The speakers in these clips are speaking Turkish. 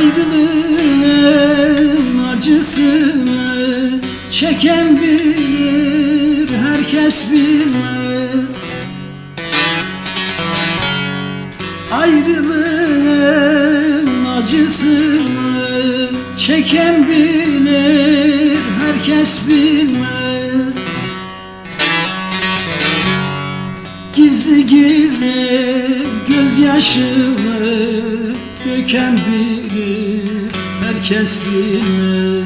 Ayrılığın acısını çeken bilir, herkes bilir. Ayrılığın acısını çeken bilir, herkes bilir. Gizli gizli gözyaşımı döken bilir herkes bilmez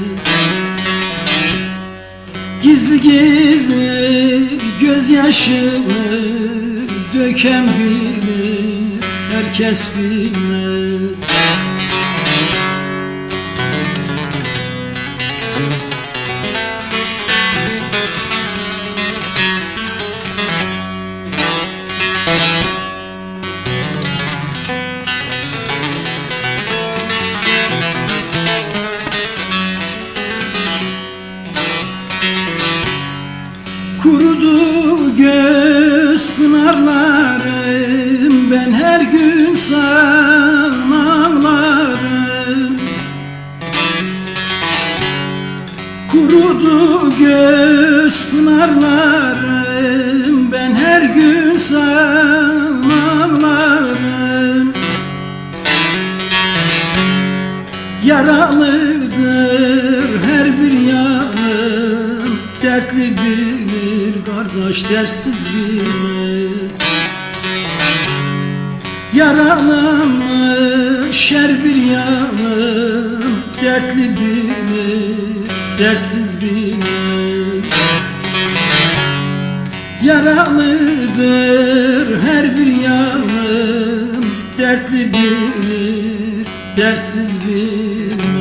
Gizli gizli gözyaşını döken bilir herkes bilmez Kurudu göz pınarlarım. Ben her gün sana ağlarım. Kurudu göz pınarlarım. Ben her gün sana ağlarım. Yaralıdır her bir yanım. Dertli bilir kardeş dersiz bilmez. Yaralanmış her bir yanım Dertli bilir dersiz bilmez. Yaralıdır her bir yanım Dertli bilir dersiz bilir